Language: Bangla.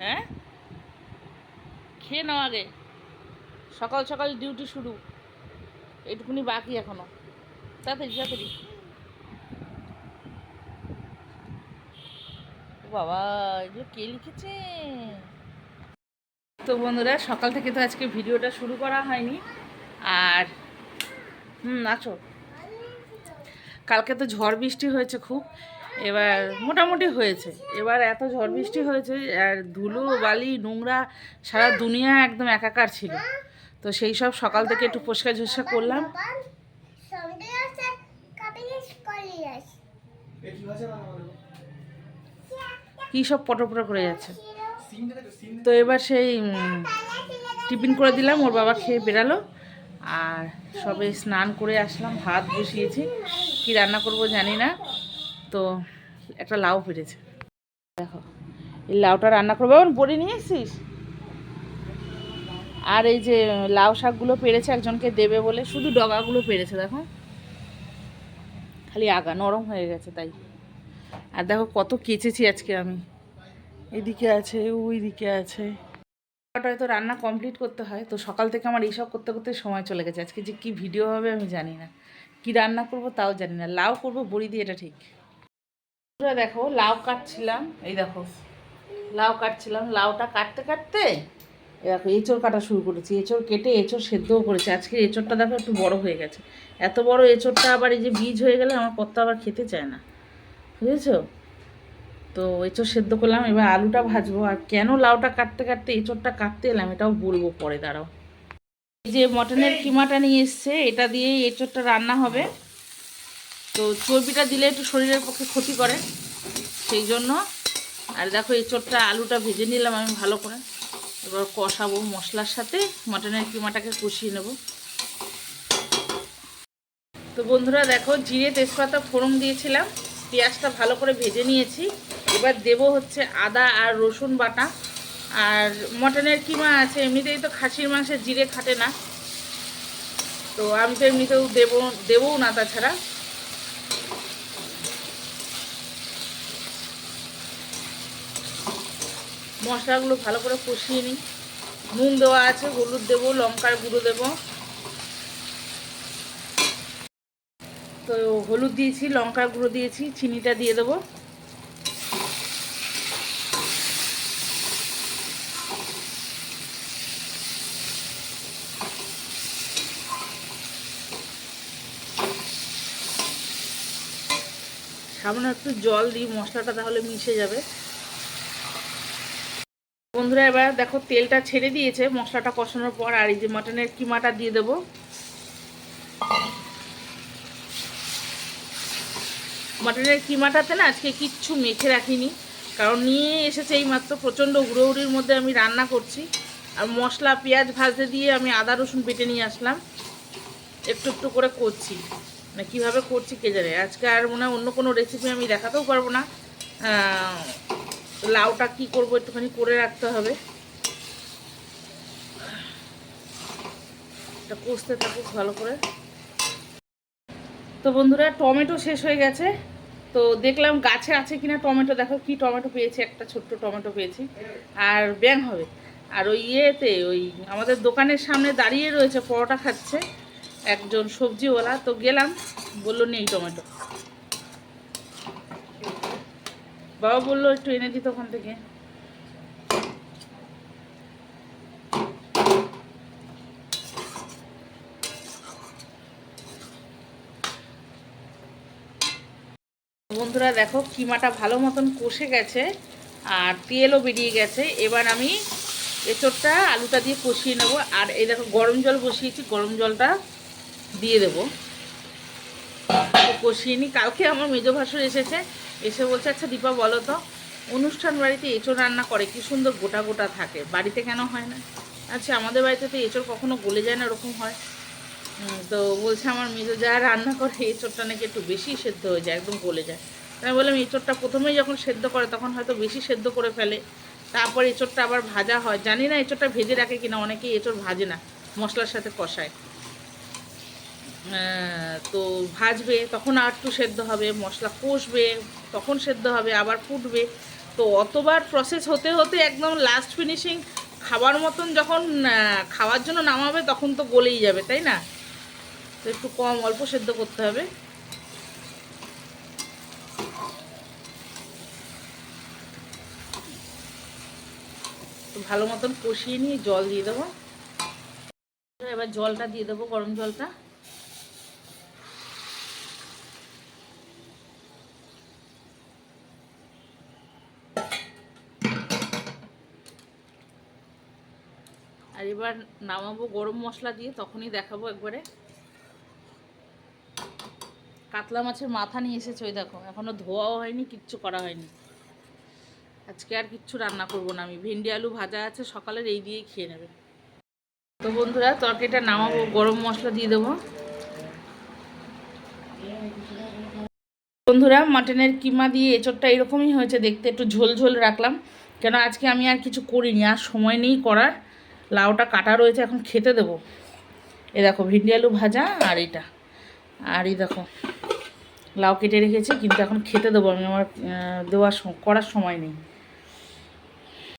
হ্যাঁ? খেয়ে নাও আগে। সকাল সকাল ডিউটি শুরু। এটুকুনি বাকি এখনও। তাড়াতাড়ি তাড়াতাড়ি। বাবা, এগুলো কে লিখেছে? তো বন্ধুরা, সকাল থেকে তো আজকে ভিডিওটা শুরু করা হয়নি। আর, হুম আছো কালকে তো ঝড় বৃষ্টি হয়েছে খুব। এবার মোটামুটি হয়েছে। এবার এত ঝড় বৃষ্টি হয়েছে, আর ধুলো, বালি, নোংরা সারা দুনিয়া একদম একাকার ছিল। তো সেই সব সকাল থেকে একটু পরিষ্কার ঝরিষ্কার করলাম। কী সব পটো পটো করে যাচ্ছে? তো এবার সেই টিফিন করে দিলাম, ওর বাবা খেয়ে বেরালো। আর সবে স্নান করে আসলাম, ভাত বসিয়েছি। কি রান্না করব জানি না। তো একটা লাউ পেরেছে দেখো, এই লাউটা রান্না করব। এখন বড়ি নিয়ে এসছিস? আর এই যে লাউ শাকগুলো পেরেছে একজনকে দেবে বলে, শুধু ডগাগুলো পেরেছে, দেখো। খালি আগা, নরম হয়ে গেছে তাই। আর দেখো কত কেচেছি আজকে আমি। এদিকে আছে ওই দিকে আছে। ওটা হয়তো রান্না কমপ্লিট করতে হয়। তো সকাল থেকে আমার এইসব করতে করতে সময় চলে গেছে। আজকে যে কী ভিডিও হবে আমি জানি না। কি রান্না করব তাও জানি না। লাউ করব, বড়ি দিয়ে, এটা ঠিক। বন্ধুরা দেখো, লাউ কাটছিলাম। এই দেখো, লাউ কাটছিলাম। লাউটা কাটতে কাটতে দেখো, এঁচড় কাটা শুরু করেছি। এঁচড় কেটে এঁচড় সেদ্ধও করেছি। আজকে এঁচড়টা দেখো একটু বড় হয়ে গেছে। এত বড় এঁচড়টা আবার এই যে বীজ হয়ে গেলে আমার কত আবার খেতে চায় না। বুঝেছ? তো এঁচড় সেদ্ধ করলাম, এবার আলুটা ভাজবো। আর কেন লাউটা কাটতে কাটতে এঁচড়টা কাটতে এলাম এটাও বলব পরে, দাঁড়াও। এই যে মটনের কিমাটা নিয়ে এসছে, এটা দিয়ে এঁচড়টা রান্না হবে। তো চর্বিটা দিলে একটু শরীরের পক্ষে ক্ষতি করে, সেই জন্য। আর দেখো এঁচড়টা আলুটা ভেজে নিলাম আমি ভালো করে। এবার কষাবো মশলার সাথে, মটনের কিমাটাকে কষিয়ে নেব। তো বন্ধুরা, দেখো, জিরে তেজপাতা ফোড়ন দিয়েছিলাম, পেঁয়াজটা ভালো করে ভেজে নিয়েছি। এবার দেব হচ্ছে আদা আর রসুন বাটা। আর মটনের কিমা আছে, এমনিতেই তো খাসির মাংসের জিরে খাটে না। তো আমি তো এমনিতেও দেবো, দেবও না তাছাড়া। মশলাগুলো ভালো করে কষিয়ে নিই। নুন দেওয়া আছে, হলুদ দেবো, লঙ্কার গুঁড়ো দেবো। তো হলুদ দিয়েছি, লঙ্কার গুঁড়ো দিয়েছি, চিনিটা দিয়ে দেবো। সামান্য একটু জল দিই, মশলাটা তাহলে মিশে যাবে। বন্ধুরা, এবার দেখো তেলটা ছেড়ে দিয়েছে, মশলাটা কষানোর পর, আর এই যে মাটনের কিমাটা দিয়ে দেবো। মাটনের কিমাটাতে না আজকে কিচ্ছু মেখে রাখিনি, কারণ নিয়ে এসেছে এই মাত্র প্রচণ্ড হুড়োহুড়ির মধ্যে আমি রান্না করছি। আর মশলা, পেঁয়াজ ভাজতে দিয়ে আমি আদা, রসুন বেটে নিয়ে আসলাম। একটু একটু করে করছি। মানে কীভাবে করছি কে জানে? আজকে আর মনে হয় অন্য কোনো রেসিপি আমি দেখাতেও পারব না। লাউটা কি করব একটুখানি করে রাখতে হবে। কষতে থাকুক ভালো করে। তো বন্ধুরা, টমেটো শেষ হয়ে গেছে। তো দেখলাম গাছে আছে কিনা টমেটো, দেখো কি টমেটো পেয়েছি, একটা ছোট্ট টমেটো পেয়েছি। আর ব্যাং হবে। আর ওই ইয়েতে, ওই আমাদের দোকানের সামনে দাঁড়িয়ে রয়েছে, পরোটা খাচ্ছে একজন সবজিওয়ালা। তো গেলাম, বলল, নেই টমেটো। বাবা বলল একটু এনে দিত ওখান থেকে। বন্ধুরা দেখো, কিমাটা ভালো মতন কষে গেছে আর তেলও বেরিয়ে গেছে। এবার আমি এঁচড়টা আলুটা দিয়ে কষিয়ে নেব। আর এই দেখো, গরম জল বসিয়েছি, গরম জলটা দিয়ে দেবো। কষিয়ে নিই কালকে আমার মেজো ভাসুর এসেছে এসে বলছে আচ্ছা দীপা, বলো তো, অনুষ্ঠান বাড়িতে এঁচড় রান্না করে, কি সুন্দর গোটা গোটা থাকে? বাড়িতে কেন হয় না? আচ্ছা আমাদের বাড়িতে তো এঁচড় কখনো গলে যায় না ওরকম হয়। তো বলছে আমার মেজো, যা রান্না করে, এঁচড়টা নাকি একটু বেশি সেদ্ধ হয়ে যায়, একদম গলে যায়। আমি বললাম, এঁচড়টা প্রথমেই যখন সেদ্ধ করে, তখন হয়তো বেশি সেদ্ধ করে ফেলে। তারপর এঁচড়টা আবার ভাজা হয়। জানি না, এঁচড়টা ভেজে রাখে কিনা, অনেকেই এঁচড় ভাজে না, মশলার সাথে কষায়। তো ভাজবে, তখন আর একটু সেদ্ধ হবে, মশলা কষবে, তখন সেদ্ধ হবে, আবার ফুটবে। তো তো অতবার প্রসেস হতে হতে একদম লাস্ট ফিনিশিং খাবার মতন যখন খাওয়ার জন্য নামাবে, তখন তো গলেই যাবে, তাই না? তো একটু কম, অল্প সেদ্ধ করতে হবে। তো ভালো মতন কষিয়ে নিয়ে জল দিয়ে দেবো। এবার জলটা দিয়ে দেবো, গরম জলটা। আর এবার নামাবো গরম মশলা দিয়ে, তখনই দেখাবো একবারে। কাতলা মাছের মাথা নিয়ে এসেছে ওই দেখো, এখনও ধোয়াও হয়নি, কিচ্ছু করা হয়নি। আজকে আর কিচ্ছু রান্না করব না আমি, ভেন্ডি আলু ভাজা আছে, সকালের এই দিয়েই খেয়ে নেবে। তো বন্ধুরা, তরকারিটা নামাবো, গরম মশলা দিয়ে দেবো। বন্ধুরা, মাটনের কিমা দিয়ে এঁচড়টা এরকমই হয়েছে, দেখতে একটু ঝোল ঝোল রাখলাম। কেন আজকে আমি আর কিছু করিনি, আর সময় নেই করার। লাউটা কাটা রয়েছে, এখন খেতে দেবো। এ দেখো, ভিন্ডি আলু ভাজা আর এটা আর এই দেখো, লাউ কেটে রেখেছি, কিন্তু এখন খেতে দেবো আমি, আমার দেওয়ার করার সময় নেই।